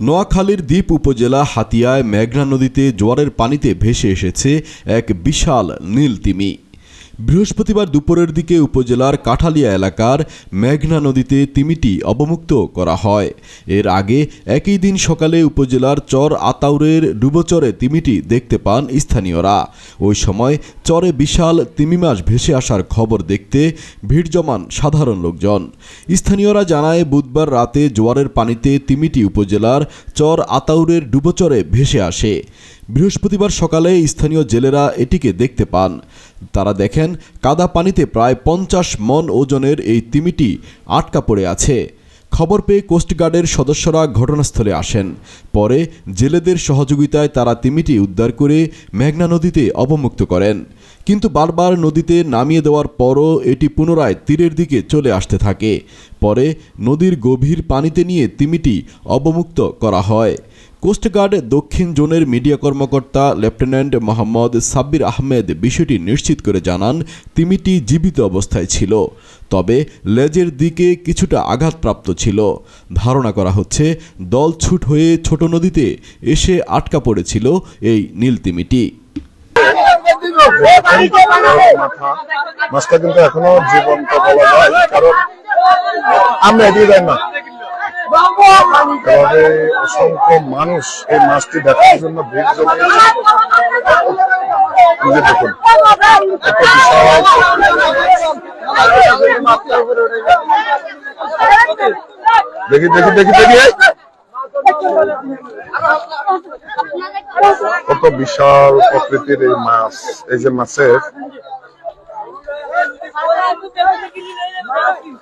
নোয়াখালীর দ্বীপ উপজেলা হাতিয়ায় মেঘনা নদীতে জোয়ারের পানিতে ভেসে এসেছে এক বিশাল নীল তিমি। বৃহস্পতিবার দুপুরের দিকে উপজেলার কাঠালিয়া এলাকার মেঘনা নদীতে তিমিটি অবমুক্ত করা হয়। এর আগে একই দিন সকালে উপজেলার চর আতাউরের ডুবোচরে তিমিটি দেখতে পান স্থানীয়রা। ওই সময় চরে বিশাল তিমি মাছ ভেসে আসার খবর দেখতে ভিড় জমান সাধারণ লোকজন। স্থানীয়রা জানায়, বুধবার রাতে জোয়ারের পানিতে তিমিটি উপজেলার চর আতাউরের ডুবোচরে ভেসে আসে। বৃহস্পতিবার সকালে স্থানীয় জেলেরা এটিকে দেখতে পান। তারা দেখেন, কাদা পানিতে প্রায় পঞ্চাশ মন ওজনের এই তিমিটি আটকা পড়ে আছে। খবর পেয়ে কোস্টগার্ডের সদস্যরা ঘটনাস্থলে আসেন। পরে জেলেদের সহযোগিতায় তারা তিমিটি উদ্ধার করে মেঘনা নদীতে অবমুক্ত করেন। কিন্তু বারবার নদীতে নামিয়ে দেওয়ার পরও এটি পুনরায় তীরের দিকে চলে আসতে থাকে। পরে নদীর গভীর পানিতে নিয়ে তিমিটি অবমুক্ত করা হয়। কোস্টগার্ড দক্ষিণ জোনের মিডিয়া কর্মকর্তা লেফটেন্যান্ট মোহাম্মদ সাব্বির আহমেদ বিষয়টি নিশ্চিত করে জানান, তিমিটি জীবিত অবস্থায় ছিল। তবে লেজের দিকে কিছুটা আঘাতপ্রাপ্ত ছিল। ধারণা করা হচ্ছে দলছুট হয়ে ছোট নদীতে এসে আটকা পড়েছিল এই নীল তিমিটি। কারণ আমরা এগিয়ে যাই না। এভাবে অসংখ্য মানুষ এই মাছটি দেখার জন্য ভিড় জমিয়েছে দেখুন দেখি দেখি দেখি দেখি কত বিশাল প্রকৃতির এই মাছ, এই যে মাছের।